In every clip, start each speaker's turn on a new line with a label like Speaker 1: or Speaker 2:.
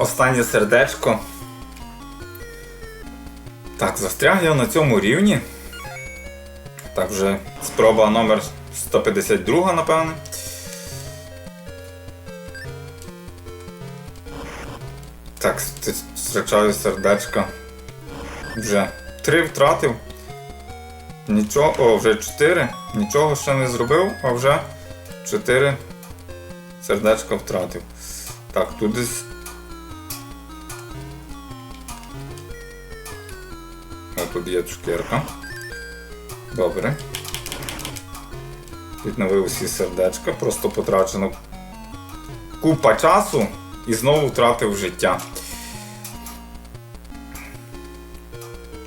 Speaker 1: останнє сердечко. Так, застряг я на цьому рівні. Так, вже спроба номер 152, напевне. Так, ст- зустрічаю сердечко. Вже три втратив. Нічого, о, вже чотири. Нічого ще не зробив, а вже чотири сердечка втратив. Так, тут десь. Тут є цукерка. Добре. Відновив усі сердечка, просто потрачено купа часу і знову втратив життя.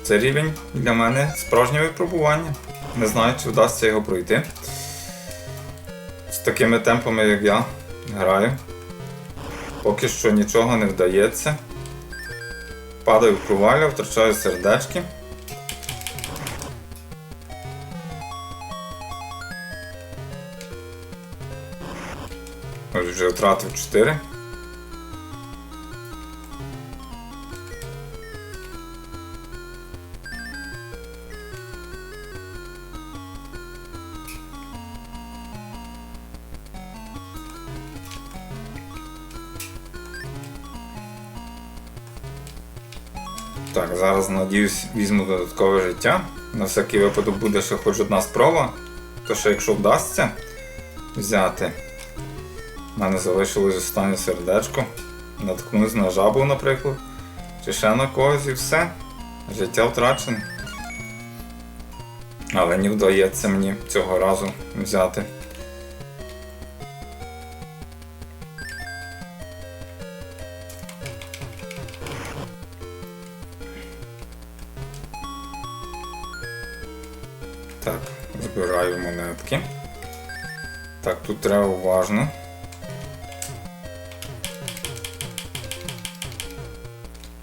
Speaker 1: Це рівень для мене справжнє випробування. Не знаю, чи вдасться його пройти. З такими темпами, як я граю. Поки що нічого не вдається. Падаю в провалля, втрачаю сердечки. Ось вже втратив 4. Так, зараз надіюсь візьму додаткове життя. На всякий випадок буде ще хоч одна спроба. То що якщо вдасться взяти. У мене залишилось останнє сердечко. Наткнусь на жабу, наприклад. Чи ще на когось і все. Життя втрачене. Але не вдається мені цього разу взяти. Так, збираю монетки. Так, тут треба уважно.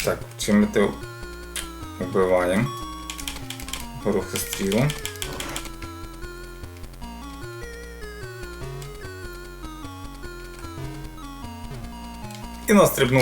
Speaker 1: Так, чим ми те вбиваємо? Рухи стрілу. І настрибнув